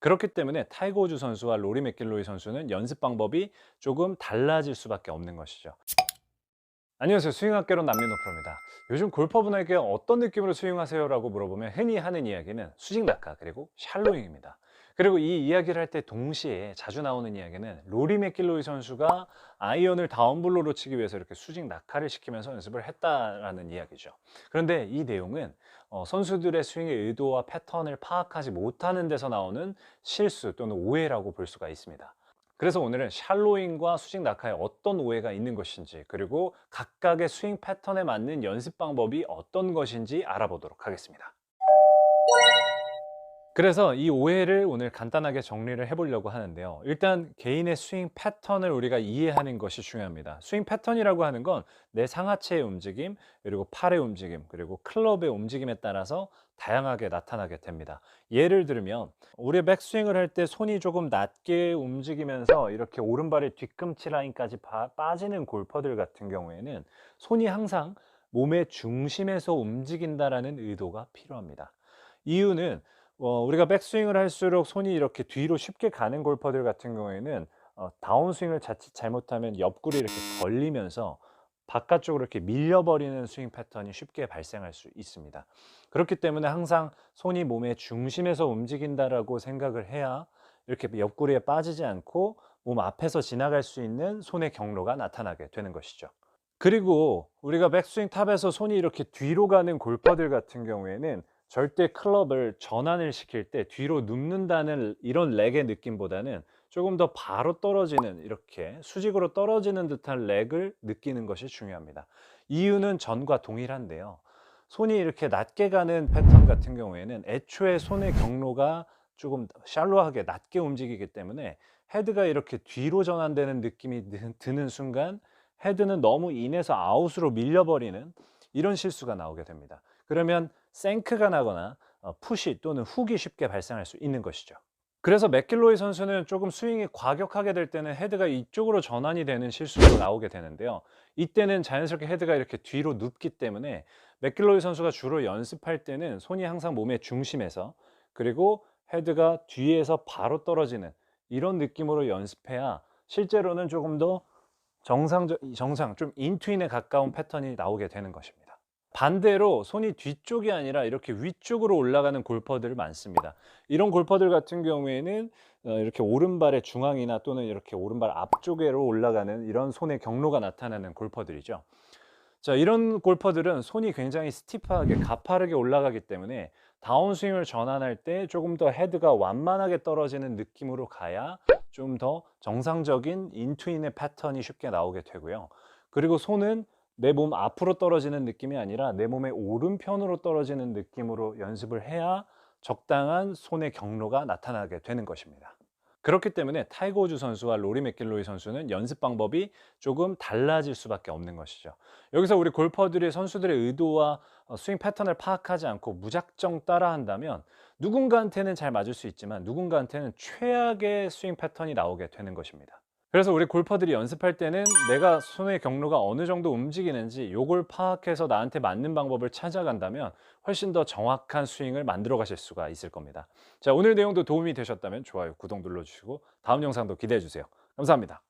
그렇기 때문에 타이거 우즈 선수와 로리 맥길로이 선수는 연습 방법이 조금 달라질 수밖에 없는 것이죠. 안녕하세요. 스윙학개론 남민호 프로입니다. 요즘 골퍼분에게 어떤 느낌으로 스윙하세요? 라고 물어보면 흔히 하는 이야기는 수직 낙하 그리고 샬로잉입니다. 그리고 이 이야기를 할 때 동시에 자주 나오는 이야기는 로리 맥길로이 선수가 아이언을 다운블로로 치기 위해서 이렇게 수직 낙하를 시키면서 연습을 했다라는 이야기죠. 그런데 이 내용은 어, 선수들의 스윙의 의도와 패턴을 파악하지 못하는 데서 나오는 실수 또는 오해라고 볼 수가 있습니다. 그래서 오늘은 샬로잉과 수직 낙하에 어떤 오해가 있는 것인지 그리고 각각의 스윙 패턴에 맞는 연습 방법이 어떤 것인지 알아보도록 하겠습니다. 그래서 이 오해를 오늘 간단하게 정리를 해보려고 하는데요. 일단 개인의 스윙 패턴을 우리가 이해하는 것이 중요합니다. 스윙 패턴이라고 하는 건 내 상하체의 움직임, 그리고 팔의 움직임, 그리고 클럽의 움직임에 따라서 다양하게 나타나게 됩니다. 예를 들면 우리 백스윙을 할 때 손이 조금 낮게 움직이면서 이렇게 오른발의 뒤꿈치 라인까지 바- 빠지는 골퍼들 같은 경우에는 손이 항상 몸의 중심에서 움직인다라는 의도가 필요합니다. 이유는 어, 우리가 백스윙을 할수록 손이 이렇게 뒤로 쉽게 가는 골퍼들 같은 경우에는 어, 다운스윙을 자칫 잘못하면 옆구리 이렇게 벌리면서 바깥쪽으로 이렇게 밀려버리는 스윙 패턴이 쉽게 발생할 수 있습니다. 그렇기 때문에 항상 손이 몸의 중심에서 움직인다라고 생각을 해야 이렇게 옆구리에 빠지지 않고 몸 앞에서 지나갈 수 있는 손의 경로가 나타나게 되는 것이죠. 그리고 우리가 백스윙 탑에서 손이 이렇게 뒤로 가는 골퍼들 같은 경우에는 절대 클럽을 전환을 시킬 때 뒤로 눕는다는 이런 렉의 느낌보다는 조금 더 바로 떨어지는 이렇게 수직으로 떨어지는 듯한 렉을 느끼는 것이 중요합니다. 이유는 전과 동일한데요. 손이 이렇게 낮게 가는 패턴 같은 경우에는 애초에 손의 경로가 조금 샬로하게 낮게 움직이기 때문에 헤드가 이렇게 뒤로 전환되는 느낌이 드- 드는 순간 헤드는 너무 인해서 아웃으로 밀려버리는 이런 실수가 나오게 됩니다. 그러면 생크가 나거나 어, 푸시 또는 훅이 쉽게 발생할 수 있는 것이죠. 그래서 맥길로이 선수는 조금 스윙이 과격하게 될 때는 헤드가 이쪽으로 전환이 되는 실수가 나오게 되는데요. 이때는 자연스럽게 헤드가 이렇게 뒤로 눕기 때문에 맥길로이 선수가 주로 연습할 때는 손이 항상 몸의 중심에서 그리고 헤드가 뒤에서 바로 떨어지는 이런 느낌으로 연습해야 실제로는 조금 더 정상적 정상 좀 인투인에 가까운 패턴이 나오게 되는 것입니다. 반대로 손이 뒤쪽이 아니라 이렇게 위쪽으로 올라가는 골퍼들 많습니다. 이런 골퍼들 같은 경우에는 어, 이렇게 오른발의 중앙이나 또는 이렇게 오른발 앞쪽으로 올라가는 이런 손의 경로가 나타나는 골퍼들이죠. 자, 이런 골퍼들은 손이 굉장히 스티프하게 가파르게 올라가기 때문에 다운스윙을 전환할 때 조금 더 헤드가 완만하게 떨어지는 느낌으로 가야 좀 더 정상적인 인투인의 패턴이 쉽게 나오게 되고요. 그리고 손은 내 몸 앞으로 떨어지는 느낌이 아니라 내 몸의 오른편으로 떨어지는 느낌으로 연습을 해야 적당한 손의 경로가 나타나게 되는 것입니다. 그렇기 때문에 타이거 우즈 선수와 로리 맥길로이 선수는 연습 방법이 조금 달라질 수밖에 없는 것이죠. 여기서 우리 골퍼들이 선수들의 의도와 어, 스윙 패턴을 파악하지 않고 무작정 따라한다면 누군가한테는 잘 맞을 수 있지만 누군가한테는 최악의 스윙 패턴이 나오게 되는 것입니다. 그래서 우리 골퍼들이 연습할 때는 내가 손의 경로가 어느 정도 움직이는지 요걸 파악해서 나한테 맞는 방법을 찾아간다면 훨씬 더 정확한 스윙을 만들어 가실 수가 있을 겁니다. 자, 오늘 내용도 도움이 되셨다면 좋아요, 구독 눌러주시고 다음 영상도 기대해 주세요. 감사합니다.